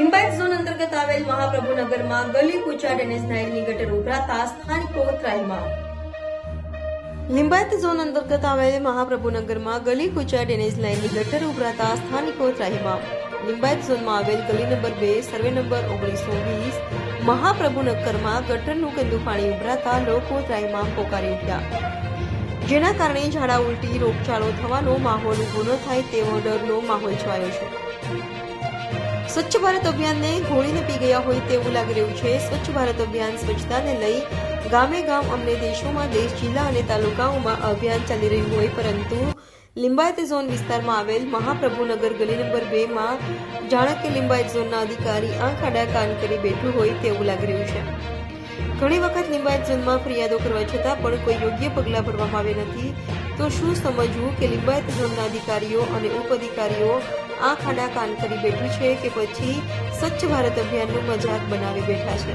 અંતર્ગત આવેલ મહાપ્રભુનગરમાં ગલી કુચા ડેનેજ નાયલની ગટર ઉભરાતા સ્થાનિકો ત્રાહિમામ લિંબાયત ઝોન અંતર્ગત આવેલ મહાપ્રભુનગરમાં ગલી કુચા ડેનેજ લાઇનની ગટર ઉભરાતા સ્થાનિકો ત્રાહિમામ લિંબાયત ઝોનમાં આવેલ ગલી નંબર બે, સર્વે નંબર ઓગણીસો વીસ, મહાપ્રભુનગરમાં ગટરનું ગંદુ પાણી ઉભરાતા લોકો ત્રાહિમામ પોકારી ઉઠ્યા. જેના કારણે ઝાડા ઉલટી રોગચાળો થવાનો માહોલ ઊભો ન થાય તેવો ડરનો માહોલ છવાયો છે. સ્વચ્છ ભારત અભિયાનને ઘોળીને પી ગયા હોય તેવું લાગી રહ્યું છે. સ્વચ્છ ભારત અભિયાન સ્વચ્છતાને લઈ ગામે ગામ અમને દેશોમાં દેશ, જિલ્લા અને તાલુકાઓમાં અભિયાન ચાલી રહ્યું હોય, પરંતુ લિંબાયત ઝોન વિસ્તારમાં આવેલ મહાપ્રભુનગર ગલી નંબર બે માં જાણે કે લિંબાયત ઝોનના અધિકારી આંખ આડા કાન કરી બેઠું હોય તેવું લાગી રહ્યું છે. ઘણી વખત લિંબાયત ઝોનમાં ફરિયાદો કરવા છતાં પણ કોઈ યોગ્ય પગલાં ભરવામાં આવે નથી. તો શું સમજવું કે લિંબાયત ઝોનના અધિકારીઓ અને ઉપઅધિકારીઓ આંખ આડા કાન કરી બેઠું છે કે પછી સ્વચ્છ ભારત અભિયાનનું મજાક બનાવી બેઠા છે.